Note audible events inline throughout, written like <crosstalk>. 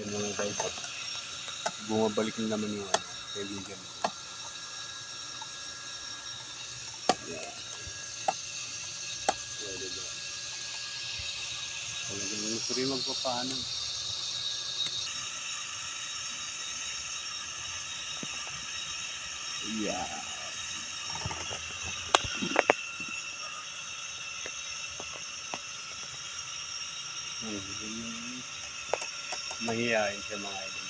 Ayun mga guys. Bumabalik na naman yung ano, kaibigan. Yeah. Yeah, diba? Talagang gusto rin magpapaano. Yeah. Hmm. Mahihain siya mga idol.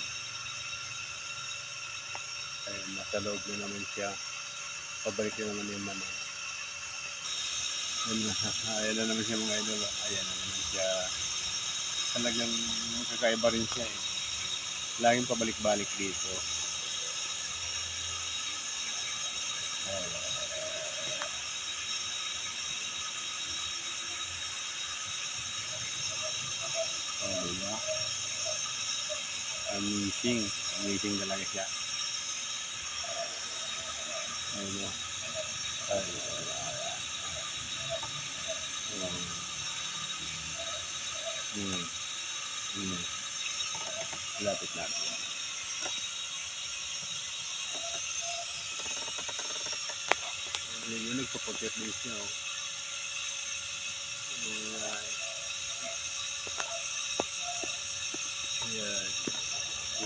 Ayun, nasa loob na naman siya. Pabalik na naman yung manok. Ayun <laughs> ayan na naman siya mga idol. Ayan na naman siya. Talagang kakaiba rin siya eh. Laging pabalik-balik dito. Ayun. Oh, diba? Amazing. Amazing talaga siya. Ayun o. Ayun. Ayun. Hmm. Hmm. Lapit natin. Ayun yun, nagpapakit din siya o. Alright. Ayan.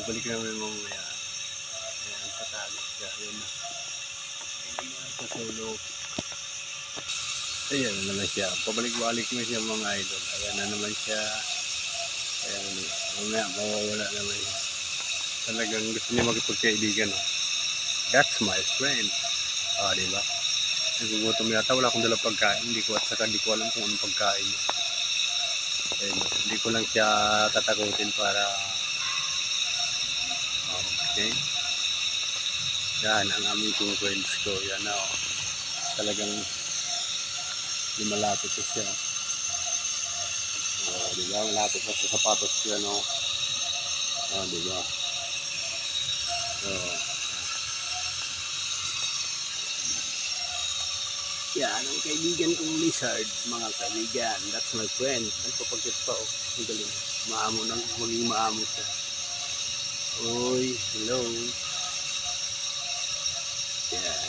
Bubalik naman mamaya. Ayan, patalo siya. Ayan na. Ayan na, sa sulok. Ayan na naman siya. Pabalik-balik na siya mga idol. Ayan na naman siya. Ayan. Mamaya, mawawala naman siya. Talagang gusto niya makipagkaibigan. Oh. That's my friend. Ah, di ba? Nagugutom yata. Wala akong dalang pagkain. Hindi ko at saka hindi ko alam kung anong pagkain niya. Ayun, oh. hindi ko lang siya tatakutin para okay. Yan ang aming friends ko. Yan oh. Talagang lumalapit siya. Oh, di ba? Malapit na sa sapatos ko yan oh. Oh, di ba? Oh. Yan ang kaibigan kong lizard, mga kaibigan. That's my friend. Nagpapagkit pa oh. Ang galing. Maamo nang maging maamo siya. Uy, hello. Yeah.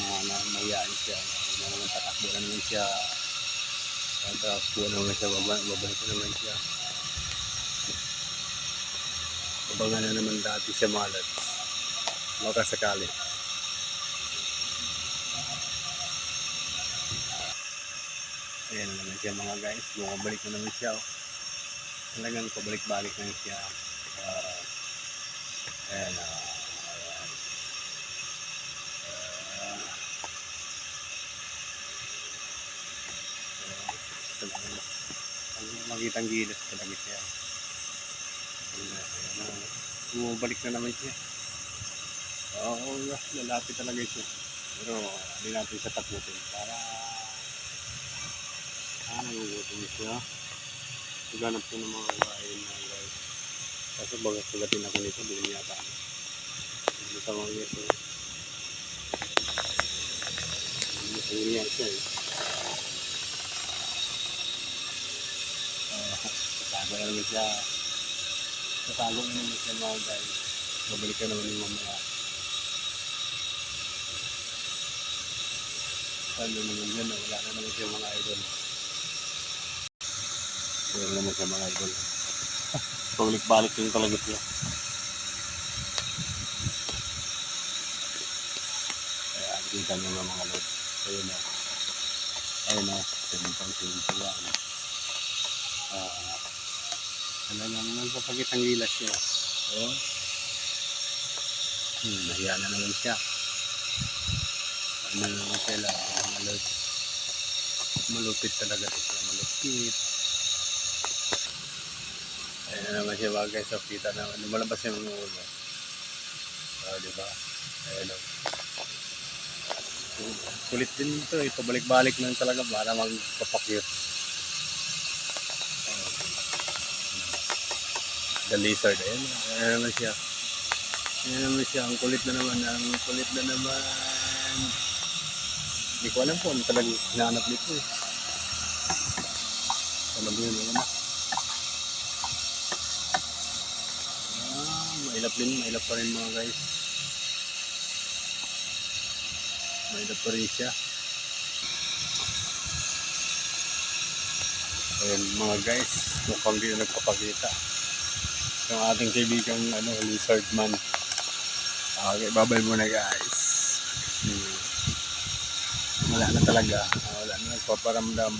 Na, na, mayaan siya. Na naman tatakbo na naman siya. Tatakbo na naman siya. Baba, babalik na naman siya. Abangan na naman dati siya malat. Baka sakali. Ayan na naman siya mga guys. Bumabalik na naman siya. oh. Talagang pabalik-balik na siya. Uh. Uh, ayan. Uh, talagang ang makitang gilas talaga siya. Bumabalik na naman siya. Oo, lalapit talaga siya. Pero hindi natin siya takutin para Ah, nagugutom siya. Naghanap ko ng mga kain na guys. Kaso baga sugatin ako nito, doon yata ako. Hindi sa mga ito. Hindi niya siya eh. Ah, Tatago na naman siya. Tatago na siya mga guys. Babalik ka naman yung mamaya. Lalo naman yun, ah, wala na naman siya mga idol. Pero naman siya mga idol. <laughs> Pabalik-balik yung talaga siya. Kaya kita nyo na mga lord. Ayun na. Ayun na. Sinimpang sinimpa yan. Ah, talagang nagpapakit ang gilas siya. Oh. Hmm, nahiya na naman siya. Ano na naman sila, mga lord. Malupit talaga siya, malupit. Ayan na naman siya mga guys, so kita naman. Lumalabas yung mga ulo. Oh, di ba? Ayan o. Kulit din ito eh. Pabalik-balik lang talaga para magpapakyut. The lizard. Ayan, ayan naman siya. Ayan naman siya. Ang kulit na naman. Ang kulit na naman. Hindi ko alam po ano talagang hinahanap nito eh. Alam mo yun, ayan na. Mailap din, mailap pa rin mga guys. Mailap pa rin siya. Ayan mga guys, mukhang di na nagpapakita. Yung ating kaibigang ano, lizard man. Okay, babay muna guys. Hmm. Wala na talaga. Wala na nagpaparamdam.